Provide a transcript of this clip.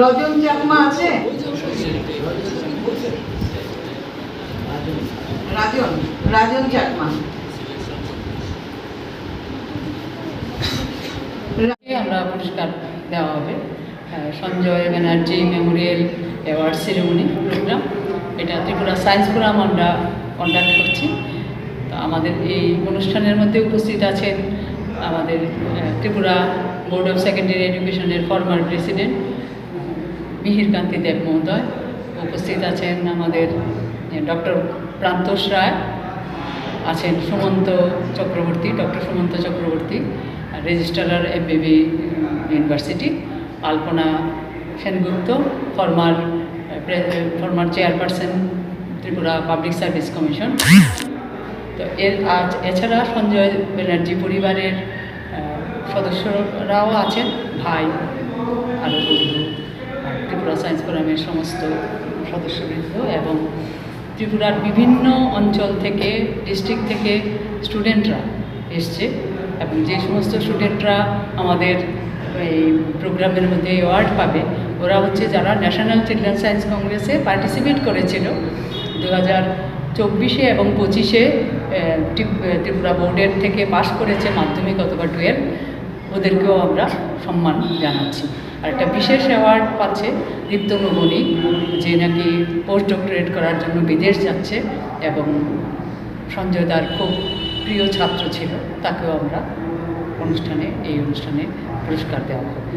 রজন চাকমা আছে? রাজন রাজন চাকমা আমরা পুরস্কার দেওয়া হবে। Sanjay Banerjee memorial award ceremony program. এটা ত্রিপুরা সায়েন্স ফোরাম আমরা কন্ডাক্ট করছি। তো আমাদের এই অনুষ্ঠানের মধ্যে উপস্থিত আছেন আমাদের ত্রিপুরা বোর্ড অফ সেকেন্ডারি এডুকেশনের ফর্মার প্রেসিডেন্ট মিহির কান্তি দেব মহোদয়, উপস্থিত আছেন আমাদের ডক্টর প্রান্তোষ রায়, আছেন Sumanta Chakraborty, doctor Sumanta Chakraborty, registrar MBB university, Alpana Sengupta, former former chairperson, Tripura public service commission. তো এর, আজ এছাড়া সঞ্জয় ব্যানার্জি পরিবারের সদস্যরাও আছেন, ভাই, আরও বন্ধু। আর ত্রিপুরা সায়েন্স ফোরামের সমস্ত সদস্যবৃন্দ এবং ত্রিপুরার বিভিন্ন অঞ্চল থেকে, ডিস্ট্রিক্ট থেকে স্টুডেন্টরা এসছে এবং যে সমস্ত স্টুডেন্টরা আমাদের এই প্রোগ্রামের মধ্যে অ্যাওয়ার্ড পাবে, ওরা হচ্ছে যারা ন্যাশনাল চিলড্রেন সায়েন্স কংগ্রেসে পার্টিসিপেট করেছিল দু হাজার চব্বিশে এবং পঁচিশে ত্রিপুরা বোর্ডের থেকে পাশ করেছে মাধ্যমিক অথবা টুয়েলভ। ওদেরকেও আমরা সম্মান জানাচ্ছি। আর একটা বিশেষ অ্যাওয়ার্ড পাচ্ছে দীপ্ত নবনী যে নাকি পোস্ট ডক্টরেট করার জন্য বিদেশ যাচ্ছে এবং সঞ্জয় দার খুব প্রিয় ছাত্র ছিল, তাকেও আমরা অনুষ্ঠানে, এই অনুষ্ঠানে পুরস্কার দেওয়া হবে।